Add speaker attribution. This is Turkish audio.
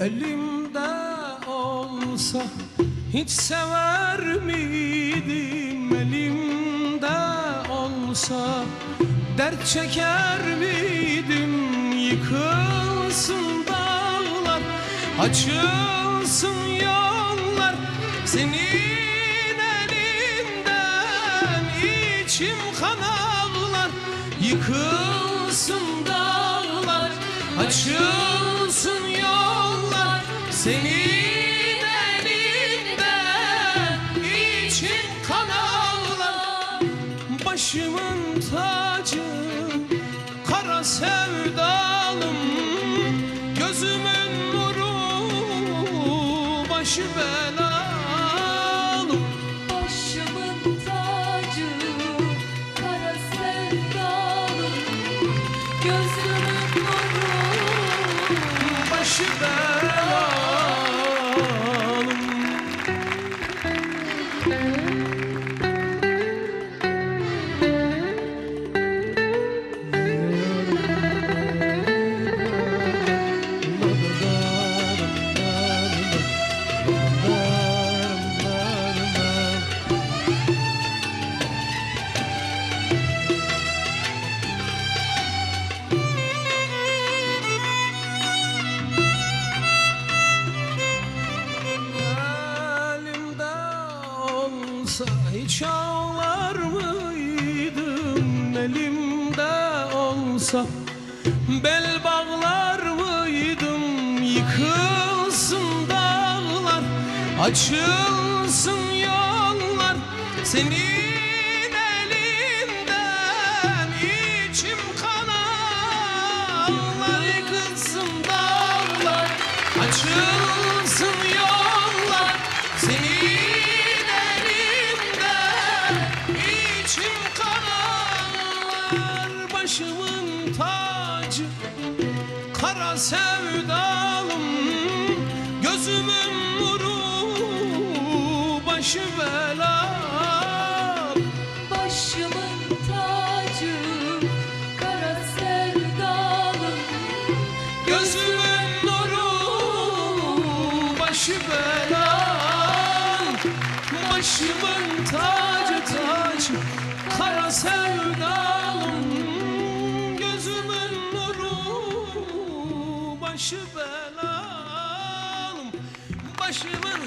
Speaker 1: Elimde olsa hiç sever miydim? Elimde olsa dert çeker miydim? Yıkılsın dağlar açılsın yollar. Senin elinden içim kan ağlar Yıkılsın dağlar açılsın yollar. Senin Başımın tacı kara sevdalım. Gözümün nuru başı belalım
Speaker 2: Başımın tacı, kara sevdalım. Gözümün nuru
Speaker 1: başı belalım olsa hiç ağlar mıydım Elimde olsa? Bel bağlar mıydım Yıkılsın dağlar açılsın yollar. Senin elinden içim kan ağlar Yıkılsın dağlar açılsın Başımın tacı kara sevdalım. Gözümün nuru başı belam
Speaker 2: Başımın tacı, kara sevdalım.
Speaker 1: Gözümün nuru başı belam Başımın tacı tacı kara sevdalım başımın